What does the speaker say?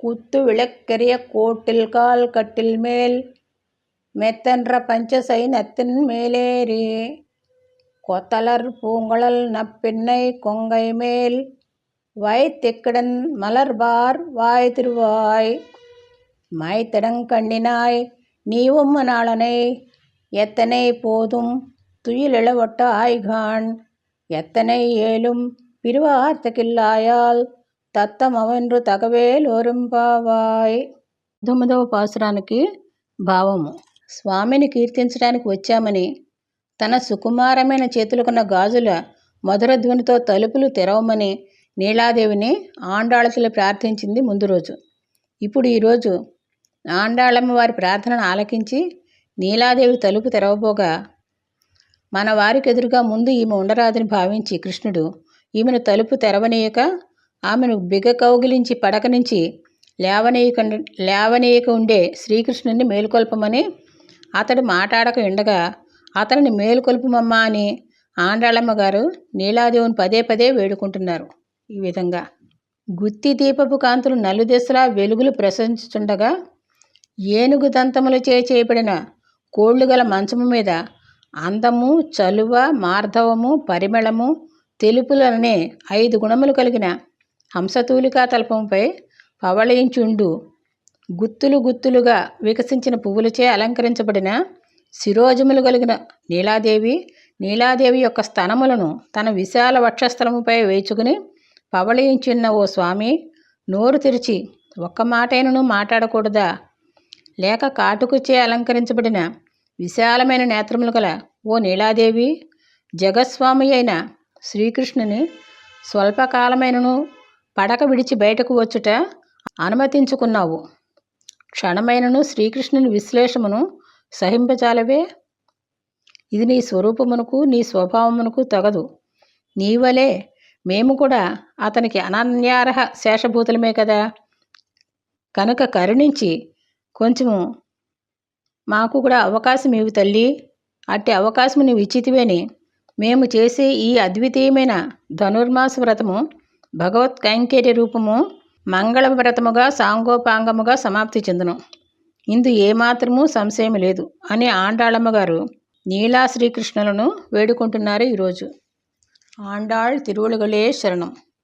குத்து விளக்கெறிய கோட்டில் கால் கட்டில் மேல் மெத்தன்ற பஞ்சசை நத்தின் மேலேறி கொத்தலர் பூங்குழல் நப்பின்னை கொங்கை மேல் வைத்திக்கிடன் மலர்பார் வாய் திருவாய் மாய்த்திடங்கண்ணினாய் நீவும் நாளனை எத்தனை போதும் துயிலிழவட்ட ஆய்கான் எத்தனை ஏலும் பிரிவார்த்தகில்லாயால் తత్తమవెన్రు తగవేలోరింపావాయ్ తొమ్మిదవ పాసురానికి భావము. స్వామిని కీర్తించడానికి వచ్చామని తన సుకుమారమైన చేతులకున్న గాజుల మధుర ధ్వనితో తలుపులు తెరవమని నీలాదేవిని ఆండాళతలు ప్రార్థించింది ముందు రోజు. ఇప్పుడు ఈరోజు ఆండాళమ్మ వారి ప్రార్థనను ఆలకించి నీలాదేవి తలుపు తెరవబోగా మన వారికి ఎదురుగా ముందు ఈమె ఉండరాదని భావించి కృష్ణుడు ఈమెను తలుపు తెరవనీయక ఆమెను బిగ కౌగిలించి పడక నుంచి లేవనీయక లేవనీయక ఉండే శ్రీకృష్ణుని మేలుకొల్పమని అతడు మాట్లాడక ఉండగా అతనిని మేలుకొల్పమమ్మా అని ఆండాళమ్మ గారు నీలాదేవుని పదే పదే వేడుకుంటున్నారు. ఈ విధంగా గుత్తి దీపపు కాంతులు నలుదెసలా వెలుగులు ప్రశంసిస్తుండగా ఏనుగు దంతములచే చేయబడిన కోళ్ళు గల మంచము మీద అందము చలువ మార్ధవము పరిమళము తెలుపులనే ఐదు గుణములు కలిగిన హంసతూలికా తల్పంపై పవళించుండు. గుత్తులు గుత్తులుగా వికసించిన పువ్వులచే అలంకరించబడిన శిరోజములు కలిగిన నీలాదేవి నీలాదేవి యొక్క స్తనములను తన విశాల వక్షస్థలముపై వేచుకుని పవళయించున్న ఓ స్వామి నోరు తెరిచి ఒక్క మాటైనను మాట్లాడకూడదా? లేక కాటుకుచే అలంకరించబడిన విశాలమైన నేత్రములు గల ఓ నీలాదేవి జగస్వామి అయిన శ్రీకృష్ణుని స్వల్పకాలమైనను పడక విడిచి బయటకు వచ్చుట అనుమతించుకున్నావు. క్షణమైనను శ్రీకృష్ణుని విశ్లేషమును సహింపజాలవే. ఇది నీ స్వరూపమునకు నీ స్వభావమునకు తగదు. నీవలే మేము కూడా అతనికి అనన్యార్హ శేషభూతులమే కదా. కనుక కరుణించి కొంచెము మాకు కూడా అవకాశం ఇవి తల్లి. అట్టి అవకాశం నీవు ఇచ్చితివేని. మేము చేసే ఈ అద్వితీయమైన ధనుర్మాస వ్రతము భగవత్ కైంకర్య రూపము మంగళ వ్రతముగా సాంగోపాంగముగా సమాప్తి చెందును. ఇందు ఏమాత్రము సంశయం లేదు అని ఆండాళమ్మ గారు నీలా శ్రీకృష్ణులను వేడుకుంటున్నారు ఈరోజు. ఆండాళ్ తిరువులుగలే శరణం.